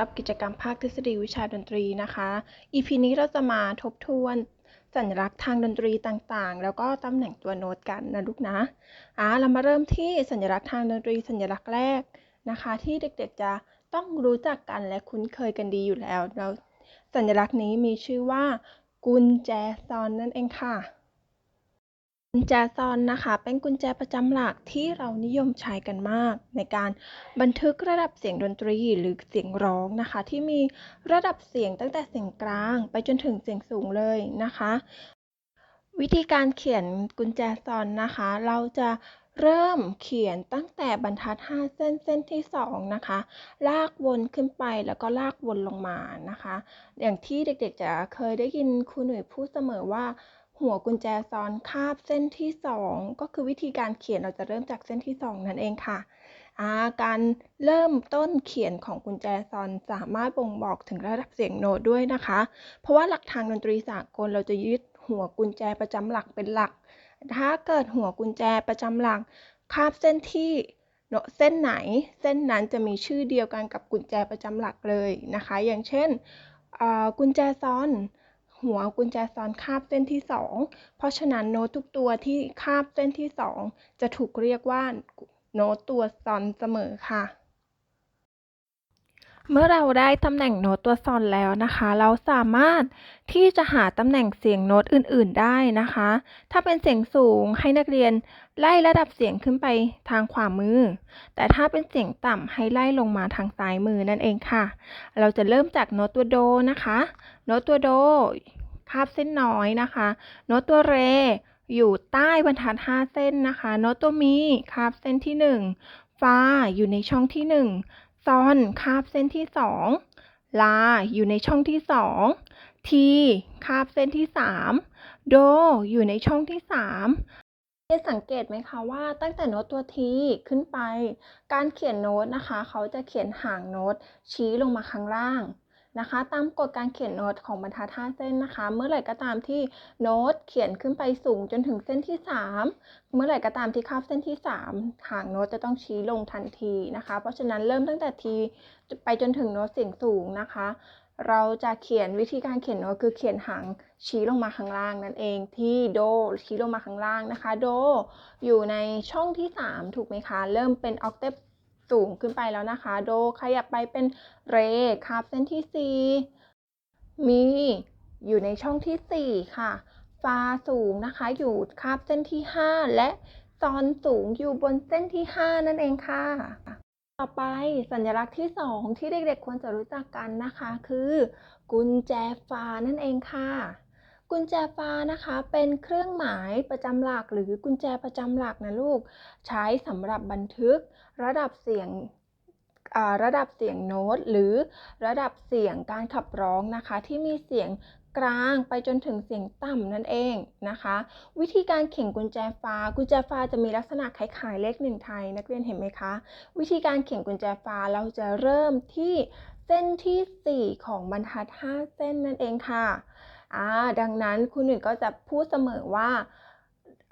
รับกิจกรรมภาคทฤษฎีวิชาดนตรีนะคะ EP นี้เราจะมาทบทวนสัญลักษณ์ทางดนตรีต่างๆ แล้วก็ตำแหน่งตัวโน้ตกันนะลูกนะอ่าเรามาเริ่มที่สัญลักษณ์ทางดนตรีสัญลักษณ์แรกนะคะ ที่เด็กๆจะต้องรู้จักกันและคุ้นเคยกันดีอยู่แล้ว เราสัญลักษณ์นี้มีชื่อว่ากุญแจซอนนั่นเองค่ะ กุญแจซอนนะคะ เป็นกุญแจประจำหลักที่เรานิยมใช้กันมาก ในการบันทึกระดับเสียงดนตรีหรือเสียงร้องนะคะ ที่มีระดับเสียงตั้งแต่เสียงกลางไปจนถึงเสียงสูงเลยนะคะ วิธีการเขียนกุญแจซอนนะคะ เราจะเริ่มเขียนตั้งแต่บรรทัด 5 เส้นเส้นที่ 2 นะคะ ลากวนขึ้นไปแล้วก็ลากวนลงมานะคะ อย่างที่เด็กๆจะเคยได้ยินครูหนุ่ยพูดเสมอว่า หัวกุญแจซอนคาบเส้นที่ 2 ก็คือวิธีการเขียนเราจะเริ่มจากเส้นที่ 2 นั่นเองค่ะาการเริ่มต้นเขียนของกุญแจซอนสามารถบ่งบอกถึงระดับเสียงโน้ตด้วยนะคะ เพราะว่าหลักทางดนตรีสากลเราจะยึดหัวกุญแจประจำหลักเป็นหลัก ถ้าเกิดหัวกุญแจประจำหลักคาบเส้นที่โนเส้นไหน เส้นนั้นจะมีชื่อเดียวกันกับกุญแจประจำหลักเลยนะคะ อย่างเช่นกุญแจซอน หัวกุญแจซอนคาบเส้นที่ 2 เพราะฉะนั้นโน้ตทุกตัวที่คาบเส้นที่ 2 จะถูกเรียกว่าโน้ตตัวซอนเสมอค่ะ เมื่อเราได้ตำแหน่งโน้ตตัวซอนแล้วนะคะ เราสามารถที่จะหาตำแหน่งเสียงโน้ตอื่น ๆ ได้นะคะ ถ้าเป็นเสียงสูงให้นักเรียนไล่ระดับเสียงขึ้นไปทางขวามือ แต่ถ้าเป็นเสียงต่ำให้ไล่ลงมาทางซ้ายมือนั่นเองค่ะ เราจะเริ่มจากโน้ตตัวโดนะคะ โน้ตตัวโดคาบเส้นน้อยนะคะ โน้ตตัวเรอยู่ใต้บรรทัด 5 เส้นนะคะ โน้ตตัวมีคาบเส้นที่ 1 ฟาอยู่ในช่องที่ 1 ซอนคาบเส้นที่2ลาอยู่ในช่องที่2ทีคาบเส้นที่3โดอยู่ในช่องที่3ได้สังเกตไหมคะว่าตั้งแต่โน้ตตัวทีขึ้นไป การเขียนโน้ตนะคะ เขาจะเขียนห่างโน้ตชี้ลงมาข้างล่าง นะคะ ตามกฎการเขียนโน้ตของบรรทัด5เส้นนะคะ เมื่อไหร่ก็ตามที่โน้ตเขียนขึ้นไปสูงจนถึงเส้นที่ 3 เมื่อไหร่ก็ตามที่คาบเส้นที่ 3ห่างโน้ตจะต้องชี้ลงทันทีนะคะ เพราะฉะนั้นเริ่มตั้งแต่ทีไปจนถึงโน้ตเสียงสูงนะคะ เราจะเขียนวิธีการเขียนโน้ตคือเขียนหางชี้ลงมาข้างล่างนั่นเองที่โดชี้ลงมาข้างล่างนะคะ โดอยู่ในช่องที่ 3 ถูกไหมคะ เริ่มเป็นออกเทป สูงขึ้นไปแล้วนะคะ โดขยับไปเป็นเรคาบเส้นที่ 4 มีอยู่ในช่องที่ 4 ค่ะ ฟาสูงนะคะ อยู่คาบเส้นที่ 5 และซอนสูงอยู่บนเส้นที่ 5 นั่นเองค่ะ ต่อไปสัญลักษณ์ที่ 2 ที่เด็กๆควรจะรู้จักกันนะคะ คือ กุญแจฟ้านั่นเองค่ะ กุญแจฟ้านะคะ เป็นเครื่องหมายประจำหลักหรือกุญแจประจำหลักนะลูก ใช้สำหรับบันทึกระดับเสียงระดับเสียงโน้ต หรือระดับเสียงการขับร้องนะคะ ที่มีเสียงกลางไปจนถึงเสียงต่ำนั่นเองนะคะ วิธีการเข่งกุญแจฟ้า กุญแจฟ้าจะมีลักษณะคล้ายๆเลขหนึ่งไทย นักเรียนเห็นไหมคะ วิธีการเข่งกุญแจฟ้าเราจะเริ่มที่เส้นที่ 4 ของบรรทัด 5 เส้นนั่นเองค่ะ อ่าดังนั้นคุณหนึ่งก็จะพูดเสมอว่า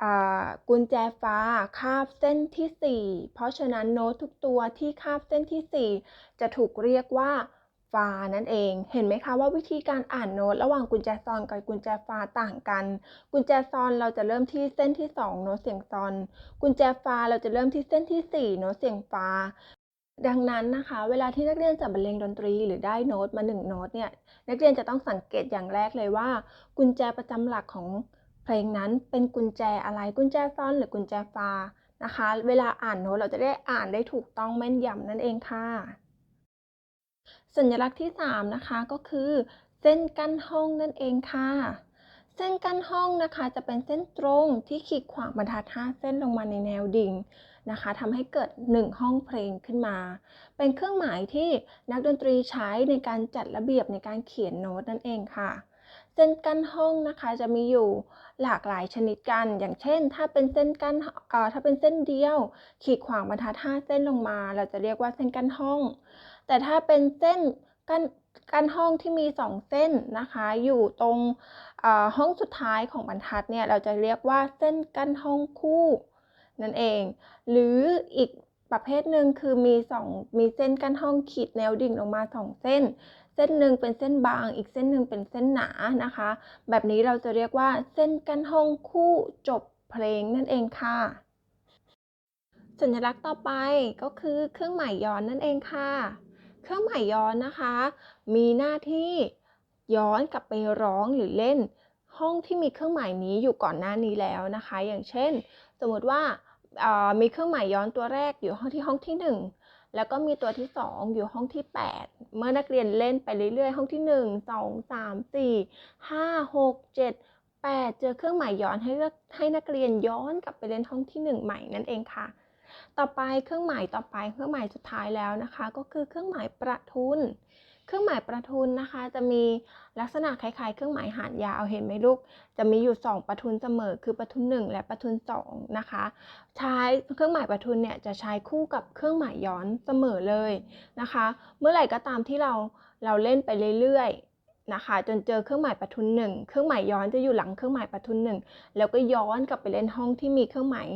อ่ากุญแจฟ้าคาบเส้นที่ 4 เพราะฉะนั้นโน้ตทุกตัวที่คาบเส้นที่ 4 จะถูกเรียกว่าฟ้านั่นเอง เห็นไหมคะว่าวิธีการอ่านโน้ตระหว่างกุญแจซอนกับกุญแจฟ้าต่างกัน กุญแจซอนเราจะเริ่มที่เส้นที่ 2 โน้ตเสียงซอน กุญแจฟ้าเราจะเริ่มที่เส้นที่ 4 โน้ตเสียงฟ้า ดังนั้นนะคะ เวลาที่นักเรียนจะบรรเลงดนตรีหรือได้โน้ตมา1โน้ตเนี่ยนักเรียนจะต้องสังเกตอย่างแรกเลยว่า กุญแจประจำหลักของเพลงนั้นเป็นกุญแจอะไรกุญแจซอนหรือกุญแจฟานะคะ เวลาอ่านโน้ตเราจะได้อ่านได้ถูกต้องแม่นยำนั่นเองค่ะ สัญลักษณ์ที่ 3 นะคะก็คือ เส้นกั้นห้องนั่นเองค่ะเส้นกั้นห้องนะคะจะเป็นเส้นตรงที่ขีดขวางบรรทัด5เส้นลงมาในแนวดิ่ง นะคะทำให้เกิด 1 ห้องเพลงขึ้นมา เป็นเครื่องหมายที่นักดนตรีใช้ในการจัดระเบียบในการเขียนโน้ตนั่นเองค่ะเส้นกั้นห้องนะคะจะมีอยู่หลากหลายชนิดกัน อย่างเช่น ถ้าเป็นเส้นกั้นเอ่อถ้าเป็นเส้นเดียว ขีดขวางบรรทัด5เส้นลงมา เราจะเรียกว่าเส้นกั้นห้อง แต่ถ้าเป็นเส้นกั้นกั้นห้องที่มี 2 เส้นนะคะ อยู่ตรงห้องสุดท้ายของบรรทัดเนี่ยเราจะเรียกว่าเส้นกั้นห้องคู่ นั่นเอง หรืออีกประเภทหนึ่งคือมี2มีเส้นกั้นห้องขีดแนวดิ่งลงมา 2 เส้น เส้นหนึ่งเป็นเส้นบาง อีกเส้นหนึ่งเป็นเส้นหนานะคะ แบบนี้เราจะเรียกว่าเส้นกั้นห้องคู่จบเพลงนั่นเองค่ะ สัญลักษณ์ต่อไปก็คือเครื่องหมายย้อนนั่นเองค่ะ เครื่องหมายย้อนนะคะ มีหน้าที่ย้อนกลับไปร้องหรือเล่น ห้องที่มีเครื่องหมายนี้อยู่ก่อนหน้านี้แล้วนะคะ อย่างเช่น สมมติว่า มีเครื่องหมายย้อนตัวแรกอยู่ห้องที่ห้องที่ 1 แล้วก็มีตัวที่ 2 อยู่ห้องที่ 8 เมื่อนักเรียนเล่นไปเรื่อยๆ ห้องที่ 1 2 3 4 5 6 7 8 เจอเครื่องหมายย้อนให้เลือกให้นักเรียนย้อนกลับไปเล่นห้องที่ 1 ใหม่นั่นเองค่ะ ต่อไปเครื่องหมายต่อไปเครื่องหมายสุดท้ายแล้วนะคะ ก็คือเครื่องหมายประทุน เครื่องหมายประทุนนะคะจะมี ลักษณะคล้ายๆเครื่องหมายหารยาวเห็นไหมลูก จะมีอยู่ 2 ประทุนเสมอ คือประทุน 1 และประทุน2นะคะ ใช้เครื่องหมายประทุนเนี่ยจะใช้คู่กับเครื่องหมายย้อนเสมอเลยนะคะ เมื่อไหร่ก็ตามที่เราเราเล่นไปเรื่อย นะคะ จนเจอเครื่องหมายประทุนหนึ่งเครื่องหมายย้อนจะอยู่หลังเครื่องหมายประทุนหนึ่งแล้วก็ย้อนกลับไปเล่นห้องที่มีเครื่องหมาย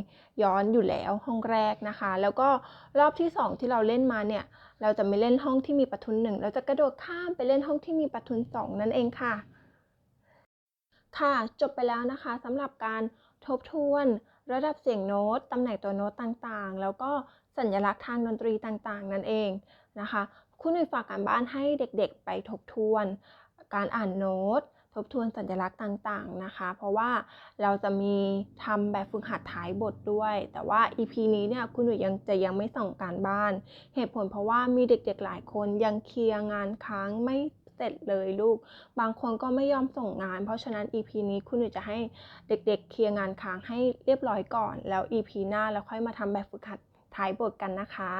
ย้อนอยู่แล้วห้องแรกนะคะ แล้วก็รอบที่ 2 ที่เราเล่นมาเนี่ยเราจะไม่เล่นห้องที่มีประทุนหนึ่งเราจะกระโดดข้ามไปเล่นห้องที่มีประทุนสองนั่นเองค่ะ ค่ะจบไปแล้วนะคะสำหรับการทบทวน ระดับเสียงโน้ตตำแหน่งตัวโน้ตต่างๆ แล้วก็สัญลักษณ์ทางดนตรีต่างๆ นั่นเองนะคะคุณหนุ่ยฝากการบ้านให้เด็กๆ ไปทบทวน การอ่านโน้ต ทบทวนสัญลักษณ์ต่างๆนะคะ เพราะว่าเราจะมีทำแบบฝึกหัดท้ายบทด้วย แต่ว่า EP นี้เนี่ยคุณหนุ่ยยังจะยังไม่ส่งการบ้าน เหตุผลเพราะว่ามีเด็กๆหลายคนยังเคลียร์งานค้างไม่เสร็จเลยลูก บางคนก็ไม่ยอมส่งงาน เพราะฉะนั้น EP นี้คุณหนูจะให้เด็กๆ เคลียร์งานค้างให้เรียบร้อยก่อน แล้ว EP หน้าแล้วค่อยมาทำแบบฝึกหัดท้ายบทกันนะคะ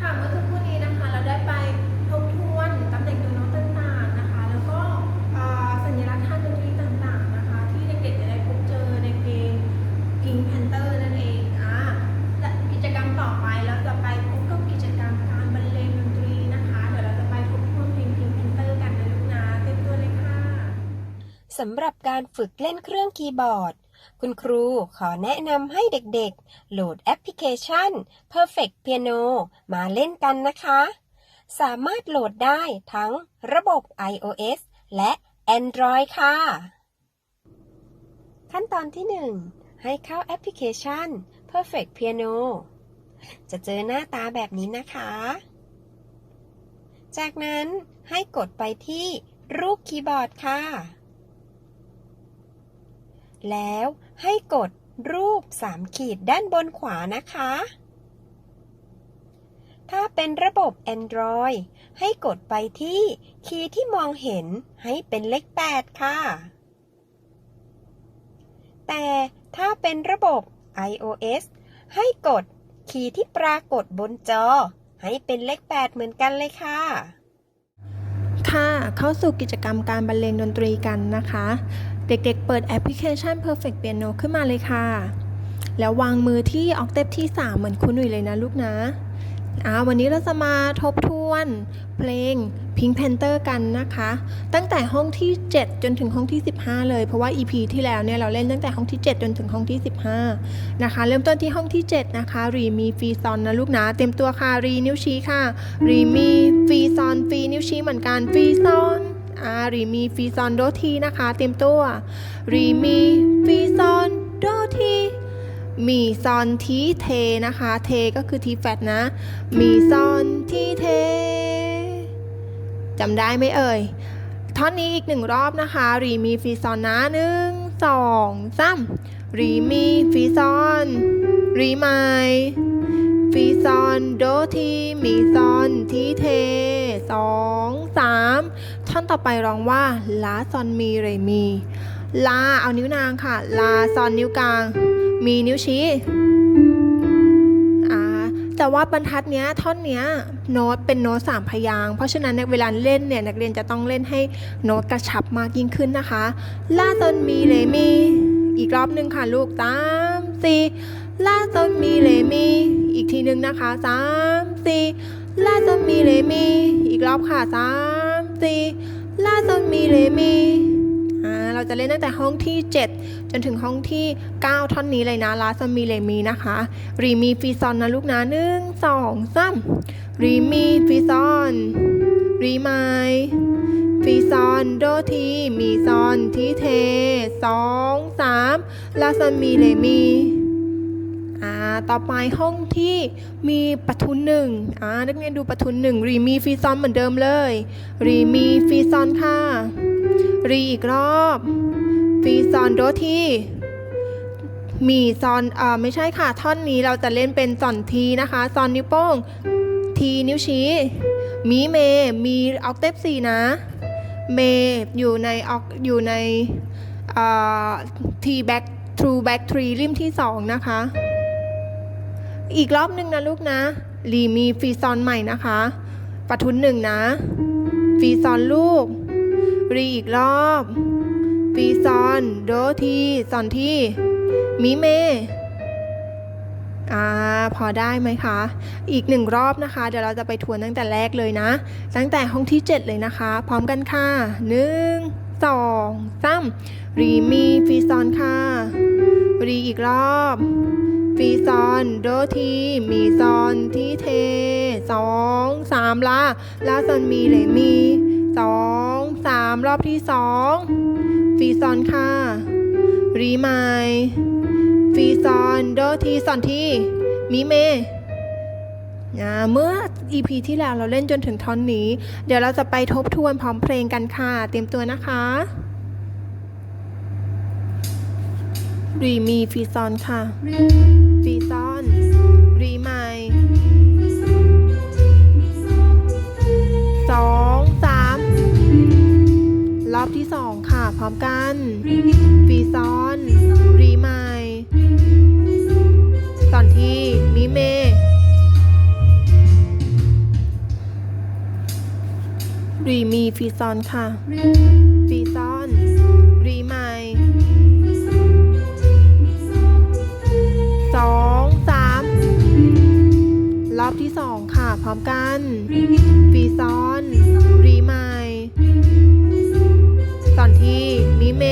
ค่ะเมื่อสักครู่นี้นะคะ เราได้ไป สำหรับการฝึกเล่นเครื่องคีย์บอร์ด คุณครูขอแนะนำให้เด็กๆ โหลดแอปพลิเคชัน Perfect Piano มาเล่นกันนะคะ สามารถโหลดได้ทั้งระบบ iOS และ Android ค่ะ ขั้นตอนที่ 1 ให้เข้าแอปพลิเคชัน Perfect Piano จะเจอหน้าตาแบบนี้นะคะ จากนั้นให้กดไปที่รูปคีย์บอร์ดค่ะ แล้วให้กดรูป 3 ขีดด้านบนขวานะคะ ถ้าเป็นระบบ Android ให้กดไปที่คีย์ที่มองเห็นให้เป็นเลข 8 ค่ะ แต่ถ้าเป็นระบบ iOS ให้กดคีย์ที่ปรากฏบนจอ ให้เป็นเลข 8 เหมือนกันเลยค่ะค่ะเข้าสู่กิจกรรมการบรรเลงดนตรีกันนะคะ เด็กๆ เปิดแอปพลิเคชัน Perfect Piano ขึ้นมาเลยค่ะ แล้ววางมือที่ออกเทปที่ 3 เหมือนคุณหนุ่ยเลยนะลูกนะอ่าวันนี้เราจะมาทบทวน เพลง Pink Panther กันนะคะ ตั้งแต่ห้องที่ 7 จนถึงห้องที่ 15 เลย เพราะว่า EP ที่แล้วเนี่ยเราเล่นตั้งแต่ห้องที่ 7 จนถึงห้องที่ 15 นะคะ เริ่มต้นที่ห้องที่ 7 นะคะ รีมีฟีซอนนะลูกนะ เต็มตัวค่ะ รีนิ้วชี้ค่ะ รีมีฟีซอนฟีนิ้วชี้เหมือนกันฟีซอน อ่ารีมีฟีซอนโดทีนะคะ เต็มตัวรีมีฟีซอนโดทีมีซอนทีเทนะคะ เทก็คือทีแฟตนะ มีซอนทีเทจำได้ไหมเอ่ย ท่อนนี้อีกหนึ่งรอบนะคะ รีมีฟีซอนนะหนึ่งสองสามรีมีฟีซอนรีไมฟีซอนโดทีมีซอนทีเท สองสามท่อนต่อไปร้องว่าลาซอนมีเรมีลาเอานิ้วนางค่ะ ลาซอนนิ้วกลาง มีนิ้วชี้อ่าแต่ว่าบรรทัดเนี้ยท่อนเนี้ยโน้ตเป็นโน้ตสามพยางเพราะฉะนั้นในเวลาเล่นเนี่ยนักเรียนจะต้องเล่นให้โน้ตกระชับมากยิ่งขึ้นนะคะลาซอนมีเรมีอีกรอบหนึ่งค่ะลูกสามสี่ลาซอนมีเรมีอีกทีหนึ่งนะคะสามสี่ ลาซอนมีเรมี อีกรอบค่ะสามสี่ลาซอนมีเรมีอ่าเราจะเล่นตั้งแต่ห้องที่ 7 จนถึงห้องที่ 9 ท่อนนี้เลยนะลาซมีเลมีนะคะรีมีฟีซอนนะลูกนะหนึ่งสองสามรีมีฟีซอนรีไมฟีซอนโดทีมีซอนทีเทสองสามลาซามีเลมี อ่าต่อไปห้องที่มีปทุนหนึ่งอ่านักเรียนดูปทุนหนึ่งรีมีฟีซอนเหมือนเดิมเลยรีมีฟีซอนค่ะรีอีกรอบฟีซอนโดทีมีซอนอ่อไม่ใช่ค่ะท่อนนี้เราจะเล่นเป็นซอนทีนะคะซอนนิ้วโป้งทีนิ้วชี้มีเมมีออกเทปสี่นะ เมอยู่ในออกอยู่ในทีแบ็กทรูแบ็กทรีริมที่สองนะคะ อีกรอบหนึ่งนะลูกนะรีมีฟีซอนใหม่นะคะปะทุนหนึ่งนะฟีซอนลูก รีอีกรอบฟีซอน โดทีซอนที่มิเมอ่าพอได้ไหมคะ อีกหนึ่งรอบนะคะ เดี๋ยวเราจะไปทวนตั้งแต่แรกเลยนะ ตั้งแต่ห้องที่ 7 เลยนะคะ พร้อมกันค่ะหนึ่งสองสามรีมีฟีซอนค่ะ รีอีกรอบ ฟีซอนโดทีมีซอนที่เทสองสามลาลาซอนมีเลยมีสองสามรอบที่สองฟีซอนค่ะรีไมฟีซอนโดทีซอนที่มีเมอเมื่อ EP ที่แล้วเราเล่นจนถึงท่อนนี้ เดี๋ยวเราจะไปทบทวนพร้อมเพลงกันค่ะ เตรียมตัวนะคะ รีมีฟีซอนค่ะ ฟีซอน รีไมสองสามรอบที่สองค่ะ พร้อมกัน ฟีซอน รีไมตอนที่มิเมรีมีฟีซอนค่ะ อบที่สองค่ะ พร้อมกันฟีซอน รีไมตอนที่มิเม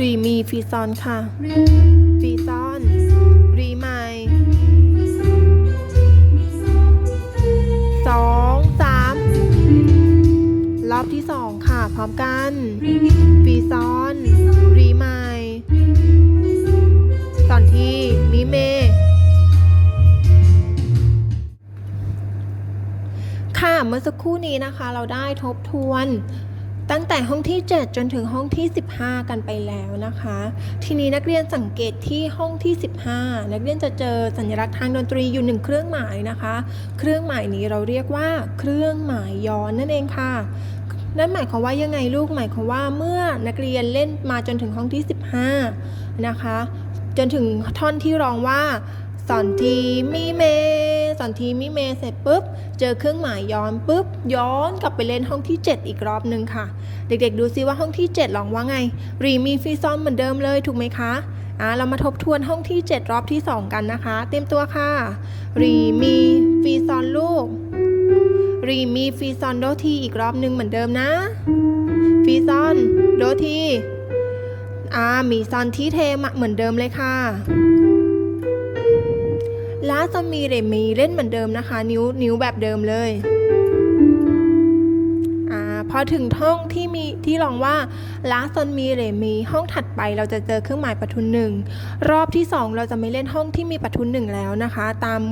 รีมีฟีซอนค่ะ นี้นะคะเราได้ทบทวนตั้งแต่ห้องที่ 7 จนถึงห้องที่ 15 กันไปแล้วนะคะ ทีนี้นักเรียนสังเกตที่ห้องที่ 15 นักเรียนจะเจอสัญลักษณ์ทางดนตรีอยู่หนึ่งเครื่องหมายนะคะ เครื่องหมายนี้เราเรียกว่า เครื่องหมายย้อนนั่นเองค่ะนั่นหมายความว่ายังไงลูกหมายความว่าเมื่อนักเรียนเล่นมาจนถึงห้องที่ 15 นะคะ จนถึงท่อนที่ร้องว่าสอนทีมิเมสอนทีมิเมเสร็จปุ๊บ เจอเครื่องหมายย้อนปุ๊บย้อนกลับไปเล่นห้องที่ 7 อีกรอบหนึ่งค่ะ เด็กๆ ดูซิว่าห้องที่7ร้องว่าไง รีมีฟีซอนเหมือนเดิมเลยถูกไหมคะอ่าเรามาทบทวนห้องที่ 7 รอบที่ 2 กันนะคะ เตรียมตัวค่ะ รีมีฟีซอนลูก รีมีฟีซอนโดทีอีกรอบหนึ่งเหมือนเดิมนะฟีซอนโดทีอ่ามีซอนที่เทมเหมือนเดิมเลยค่ะ ลาซามีเรมีเล่นเหมือนเดิมนะคะ นิ้วนิ้วแบบเดิมเลยอ่าพอถึงห้องที่มีที่รองว่าลาซอนมีเรมีห้องถัดไปเราจะเจอเครื่องหมายประทุนหนึ่งรอบที่สองเราจะไม่เล่นห้องที่มีประทุนหนึ่งแล้วนะคะ ตาม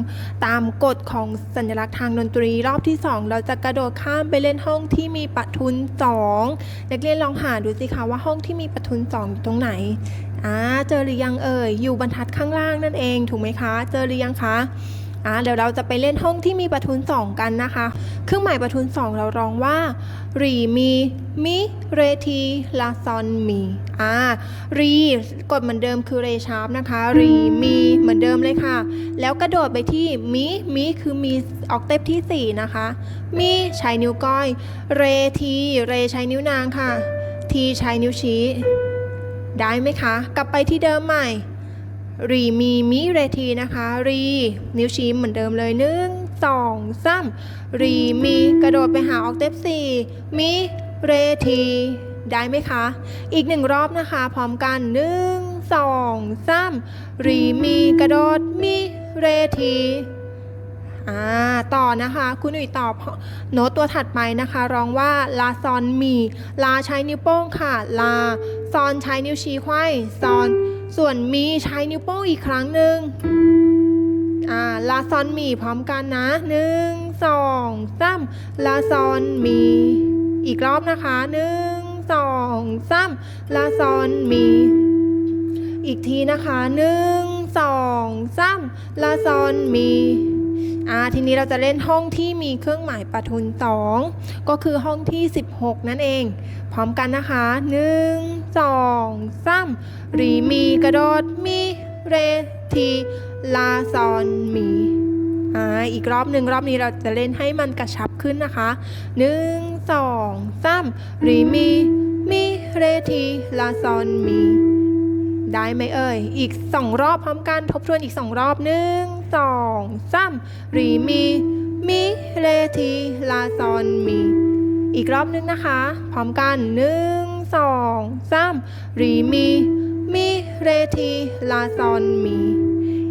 ตามกฎของสัญลักษณ์ทางดนตรี รอบที่สองเราจะกระโดดข้ามไปเล่นห้องที่มีประทุนสองนักเรียนลองหาดูสิคะว่าห้องที่มีประทุนสองอยู่ตรงไหน อ่าเจอหรือยังเอ่ยอยู่บรรทัดข้างล่างนั่นเอง ถูกไหมคะ เจอหรือยังคะอ่าเดี๋ยวเราจะไปเล่นห้องที่มีประทุนสองกันนะคะ เครื่องหมายประทุนสองเราร้องว่ารีมีมิเรทีลาซอนมีอ่ารีกดเหมือนเดิมคือเรชาร์ปนะคะรีมีเหมือนเดิมเลยค่ะ แล้วกระโดดไปที่มิมิคือมีออกเทปที่ 4 นะคะ มีใช้นิ้วก้อย เรทีเรใช้นิ้วนางค่ะ ทีใช้นิ้วชี้ ได้ไหมคะ กลับไปที่เดิมใหม่ รีมีมิเรทีนะคะ รี นิ้วชี้เหมือนเดิมเลยหนึ่งสองสามรีมีกระโดดไปหาออกเทปสี่มิเรทีได้ไหมคะ อีกหนึ่งรอบนะคะ พร้อมกันหนึ่งสองสามรีมีกระโดดมิเรทีอ่าต่อนะคะคุณอุ๋ยตอบโน้ตตัวถัดไปนะคะ ร้องว่าลาซอนมี ลาใช้นิ้วโป้งค่ะ ลา ซอนใช้นิ้วชี้ไขว้ซอน ส่วนมีใช้นิ้วโป้งอีกครั้งหนึ่งอ่าลาซอนมีพร้อมกันนะหนึ่งสองสามลาซอนมีอีกรอบนะคะหนึ่งสองสามลาซอนมี อีกทีนะคะหนึ่งสองสามลาซอนมี อ่าทีนี้เราจะเล่นห้องที่มีเครื่องหมายประทุนสองก็คือห้องที่ 16 นั่นเอง พร้อมกันนะคะหนึ่งสองสามรีมีกระโดดมีเรทีลาซอนมีอ่าอีกรอบหนึ่งรอบนี้เราจะเล่นให้มันกระชับขึ้นนะคะหนึ่งสองสามรีมีมีเรทีลาซอนมี ได้ไหมเอ่ย อีกสองรอบพร้อมกัน ทบทวนอีกสองรอบหนึ่งสองสามรีมีมิเรทีลาซอนมี อีกรอบนึงนะคะ พร้อมกันหนึ่งสองสามรีมีมิเรทีลาซอนมี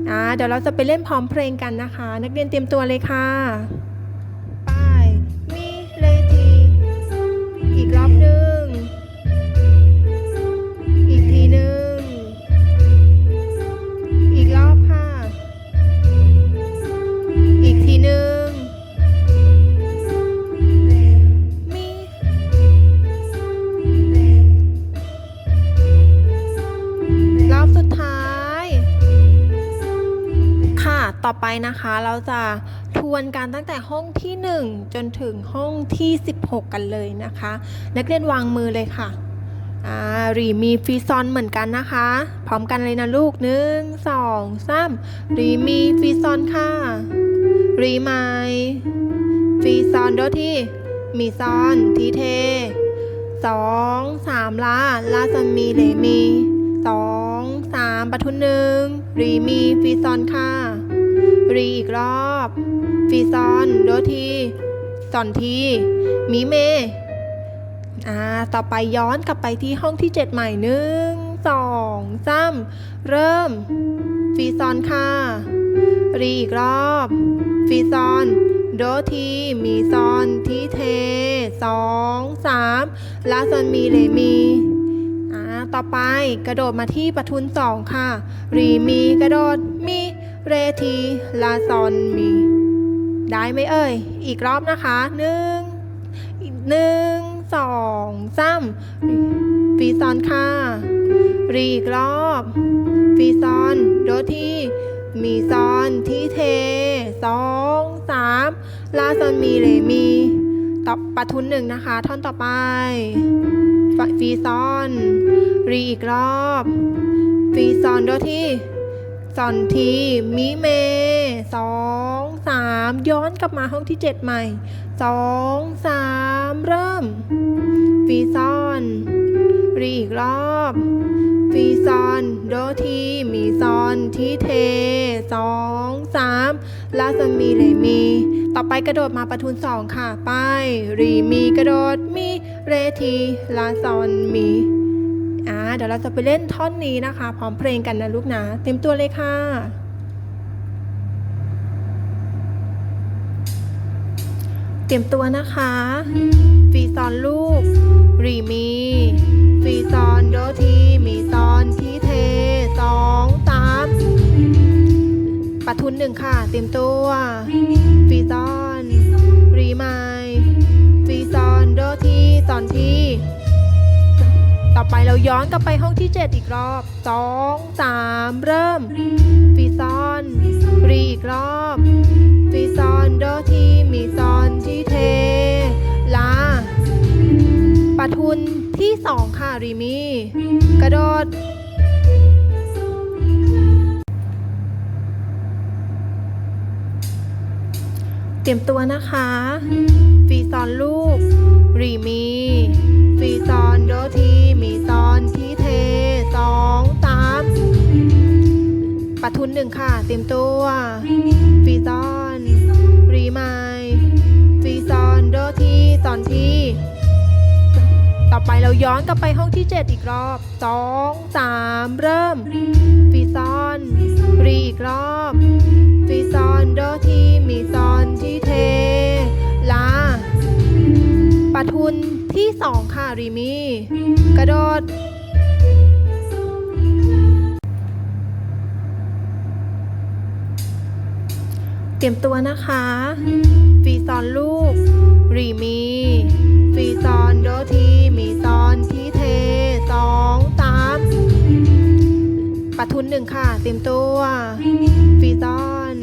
อ่าเดี๋ยวเราจะไปเล่นพร้อมเพลงกันนะคะ นักเรียนเตรียมตัวเลยค่ะ นะคะ เราจะทวนการตั้งแต่ห้องที่ 1 จนถึงห้องที่ 16 กันเลยนะคะ นักเรียนวางมือเลยค่ะอ่ารีมีฟีซอนเหมือนกันนะคะ พร้อมกันเลยนะลูกหนึ่งสองสามรีมีฟีซอนค่ะ รีไมฟีซอนโดยที่มีซอนทีเทสองสามลาลาซมีเลมีสองสามปะทุนหนึ่งรีมีฟีซอนค่ะ รีอีกรอบ ฟีซอน โดที่ซอนที มีเมอ่าต่อไปย้อนกลับไปที่ห้องที่ 7 ใหม่หนึ่งสองสามเริ่ม ฟีซอนค่ะ รีอีกรอบ ฟีซอน โดที มีซอนที่เทสองสามลาซอนมีเลมีอ่าต่อไปกระโดดมาที่ปทุนสองค่ะ รีมีกระโดดมี เรทีลาซอนมี ได้ไหมเอ่ย อีกรอบนะคะหนึ่งหนึ่งสองสามฟีซอนค่ะ รีอีกรอบฟีซอนโดที่มีซอนที่เทสองสามลาซอนมีเลมีต่อปะทุนหนึ่งนะคะ ท่อนต่อไปฟีซอน รีอีกรอบฟีซอนโดที่ ซอนทีมิเมสองสามย้อนกลับมาห้องที่เจ็ดใหม่สองสามเริ่มฟีซอนรีอีกรอบฟีซอนโดทีมีซอนที่เทสองสามลาซอนมีเลยมี ต่อไปกระโดดมาประทุนสองค่ะ ไป รีมีกระโดดมีเรทีลาซอนมี เดี๋ยวเราจะไปเล่นท่อนนี้นะคะ พร้อมเพลงกันนะลูกนะ เต็มตัวเลยค่ะ เตรียมตัวนะคะฟีซอนลูก รีมีฟีซอนโดทีมีซอนที่เทสองสามปัทุนหนึ่งค่ะ เตรียมตัวฟีซอน รีมายฟีซอนโดทีซอนที ต่อไปเราย้อนกลับไปห้องที่ 7 อีกรอบสองสามเริ่มฟีซอนรีอีกรอบฟีซอนโดทีมีซอนที่เท ลาปะทุนที่สองค่ะรีมีกระโดดเตรียมตัวนะคะฟีซอนลูก รีมีฟีซอนโดที ปะทุนหนึ่งค่ะ เตรียมตัวฟีซอนรีมายฟีซอนโดทีซอนที ต่อไปเราย้อนกลับไปห้องที่ 7 อีกรอบสองสามเริ่มฟีซอนรีอีกรอบฟีซอนโดทีมีซอนที่เทลาปะทุนที่สองค่ะรีมีกระโดด เตรียมตัวนะคะฟีซอนลูก รีมีฟีซอนโดทีมีซอนที่เทสองสามปะทุนหนึ่งค่ะ เตรียมตัวฟีซอน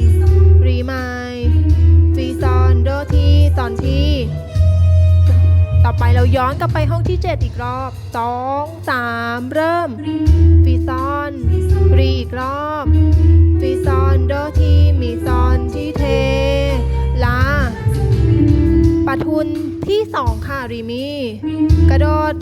รีมายฟีซอนโดทีซอนทีต่อไปเราย้อนกลับไปห้องที่ 7 อีกรอบสองสามเริ่มฟีซอนรีอีกรอบฟี ซอนโดทีมีซอนที่เทลาปะทุนที่สองค่ะรีมี กระโดด